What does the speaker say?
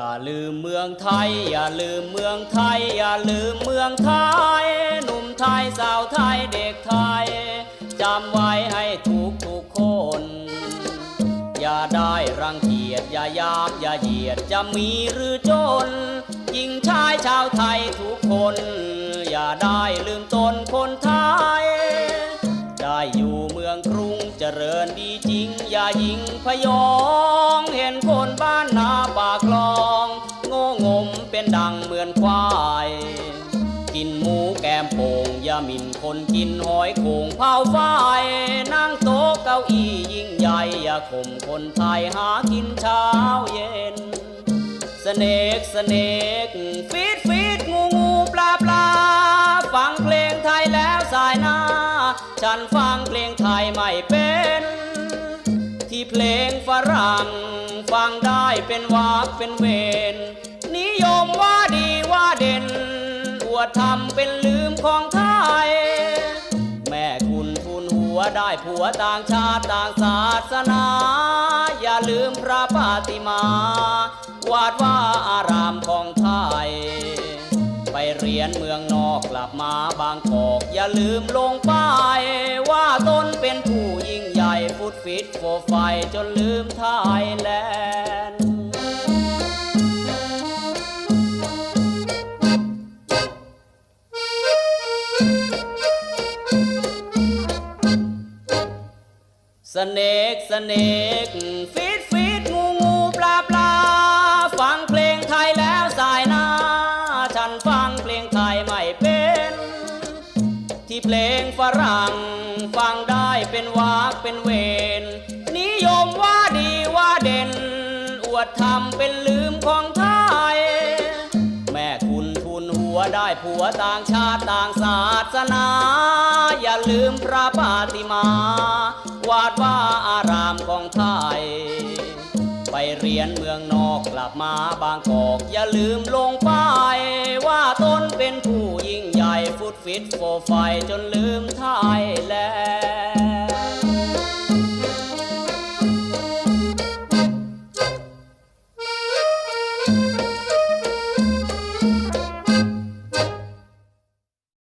่าลืมเมืองไทย อย่าลืมเมืองไทย อย่าลืมเมืองไทย หนุ่มไทยสาวไทยเด็กไทยจำไว้ให้ทุกทุกคน อย่าได้รังเกียจอย่ายามอย่าเหยียดจะมีหรือจนหญิงชายชาวไทยทุกคน อย่าได้ลืมตนคนไทย ได้อยู่เมืองกรุ จริญดีจริงอย่ายิงพยองเห็นคนบ้านนาปากคลองโง่งมเป็นดังเหมือนควาย กินหมูแกมโป่งอย่าหมิ่นคนกินหอยโขงเผาไฟนั่งโต๊ะเก้าอี้ยิ่งใหญ่อย่าข่มคนไทยหากินเช้าเย็นสเนกสเนกฟีดฟีดงูงูปลาปลาฟังเพลงไทยแล้วสายน้า ฉันฟังเพลงไทยไม่เป็น ที่เพลงฝรั่งฟังได้เป็นวากเป็นเวรนิยมว่าดีว่าเด่น อวดทำเป็นลืมของไทย แม่คุณทุนหัวได้ผัวต่างชาติต่างศาสนา อย่าลืมพระปาติมา วาดว่าอารามของ เรียนเมืองนอกกลับมาบางกอก อย่าลืมลงป้ายว่าตนเป็นผู้ยิ่งใหญ่ฟุตฟิตโฟไฟจนลืมไทยแลนด์สเนกสเนกฟี เพลงฝรั่ง ฟังได้เป็นวากเป็นเวรนิยมว่าดีว่าเด่น อวดทำเป็นลืมของไทย แม่คุณทุนหัวได้ผัวต่างชาติต่างศาสนา อย่าลืมพระปาติมา วาดว่าอารามของไทย เรียนเมืองนอกกลับมาบางกอก อย่าลืมลงป้ายว่าตนเป็นผู้ยิ่งใหญ่ฟุตฟิตโฟไฟจนลืมไทยแล